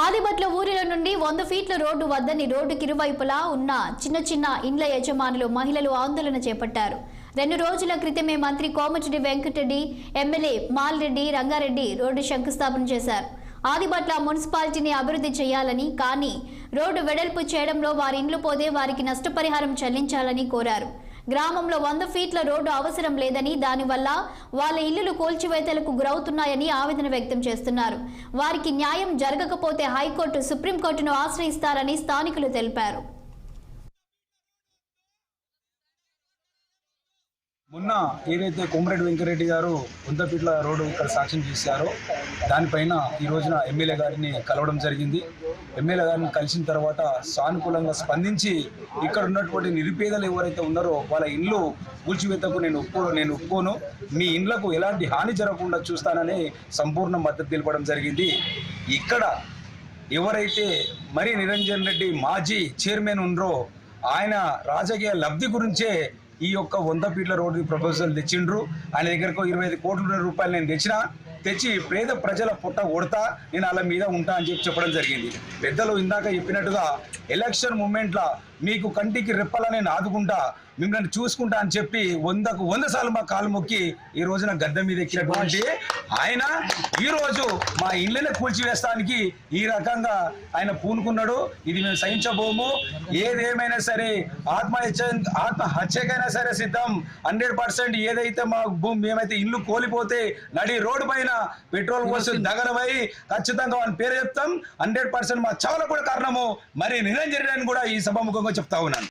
ఆదిబట్ల ఊరిలో నుండి వంద ఫీట్ల రోడ్డు వద్దని రోడ్డుకి ఇరువైపులా ఉన్న చిన్న చిన్న ఇండ్ల యజమానులు మహిళలు ఆందోళన చేపట్టారు. రెండు రోజుల క్రితమే మంత్రి కోమటిరెడ్డి వెంకటరెడ్డి ఎమ్మెల్యే మాల్రెడ్డి రంగారెడ్డి రోడ్డు శంకుస్థాపన చేశారు. ఆదిబట్ల మున్సిపాలిటీని అభివృద్ధి చేయాలని కానీ రోడ్డు వెడల్పు చేయడంలో వారి ఇండ్లు పోతే వారికి నష్టపరిహారం చెల్లించాలని కోరారు. గ్రామంలో వంద ఫీట్ల రోడ్డు అవసరం లేదని దానివల్ల వాళ్ళ ఇల్లులు కూల్చివేతలకు గురవుతున్నాయని ఆవేదన వ్యక్తం చేస్తున్నారు. వారికి న్యాయం జరగకపోతే హైకోర్టు సుప్రీంకోర్టును ఆశ్రయిస్తారని స్థానికులు తెలిపారు. మొన్న ఏదైతే కోమరెడ్డి వెంకరెడ్డి గారు వంద ఫీట్ల రోడ్డు ఇక్కడ సాక్ష్యం చేశారో దానిపైన ఈ రోజున ఎమ్మెల్యే గారిని కలవడం జరిగింది. ఎమ్మెల్యే గారిని కలిసిన తర్వాత సానుకూలంగా స్పందించి ఇక్కడ ఉన్నటువంటి నిరుపేదలు ఎవరైతే ఉన్నారో వాళ్ళ ఇండ్లు కూల్చివేతకు నేను ఒప్పుకో నేను ఒప్పుకోను. మీ ఇండ్లకు ఎలాంటి హాని జరగకుండా చూస్తానని సంపూర్ణ మద్దతు తెలపడం జరిగింది. ఇక్కడ ఎవరైతే మరి నిరంజన్ రెడ్డి మాజీ చైర్మన్ ఉన్నారో ఆయన రాజకీయ లబ్ధి గురించే ఈ యొక్క వంద ఫీట్ల రోడ్డు ప్రపోజల్ తెచ్చిండ్రు. ఆయన దగ్గరకు ఇరవై ఐదు కోట్ల రూపాయలు నేను తెచ్చిన. తెచ్చి పేద ప్రజల పుట్ట కొడతా నేను వాళ్ళ మీద ఉంటా అని చెప్పి చెప్పడం జరిగింది. పెద్దలు ఇందాక చెప్పినట్టుగా ఎలక్షన్ మూమెంట్లో మీకు కంటికి రెప్పలా నేను ఆదుకుంటా మిమ్మల్ని చూసుకుంటా అని చెప్పి వందకు వంద సార్లు మా కాలు మొక్కి ఈ రోజున గద్దె మీద ఎక్కినటువంటి ఆయన ఈ రోజు మా ఇళ్ళని కూల్చివేస్తానికి ఈ రకంగా ఆయన పూనుకున్నాడు. ఇది మేము సహించబోము. ఏదేమైనా సరే ఆత్మహత్య ఆత్మహత్యకైనా సరే సిద్ధం. హండ్రెడ్ పర్సెంట్ ఏదైతే మా భూమి మేమైతే ఇల్లు కోల్పోతే నడి రోడ్డు పైన పెట్రోల్ పోసి దగలమై ఖచ్చితంగా వాళ్ళ పేరు చెప్తాం. హండ్రెడ్ పర్సెంట్ మా చావులకు కూడా కారణము. మరి నిరంజన్ అని కూడా ఈ సభాముఖంగా చెప్తా ఉన్నాను